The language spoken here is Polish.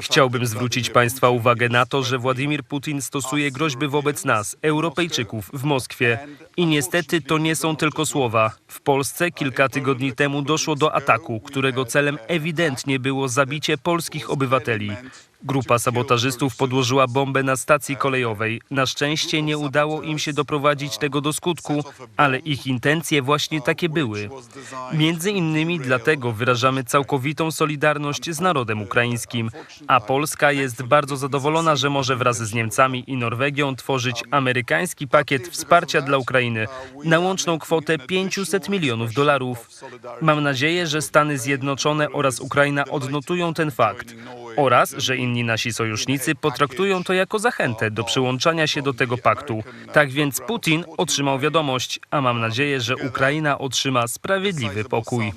Chciałbym zwrócić Państwa uwagę na to, że Władimir Putin stosuje groźby wobec nas, Europejczyków, w Moskwie. I niestety to nie są tylko słowa. W Polsce kilka tygodni temu doszło do ataku, którego celem ewidentnie było zabicie polskich obywateli. Grupa sabotażystów podłożyła bombę na stacji kolejowej. Na szczęście nie udało im się doprowadzić tego do skutku, ale ich intencje właśnie takie były. Między innymi dlatego wyrażamy całkowitą solidarność z narodem ukraińskim, a Polska jest bardzo zadowolona, że może wraz z Niemcami i Norwegią tworzyć amerykański pakiet wsparcia dla Ukrainy na łączną kwotę 500 milionów dolarów. Mam nadzieję, że Stany Zjednoczone oraz Ukraina odnotują ten fakt oraz, że inni nasi sojusznicy potraktują to jako zachętę do przyłączania się do tego paktu. Tak więc Putin otrzymał wiadomość, a mam nadzieję, że Ukraina otrzyma sprawiedliwy pokój.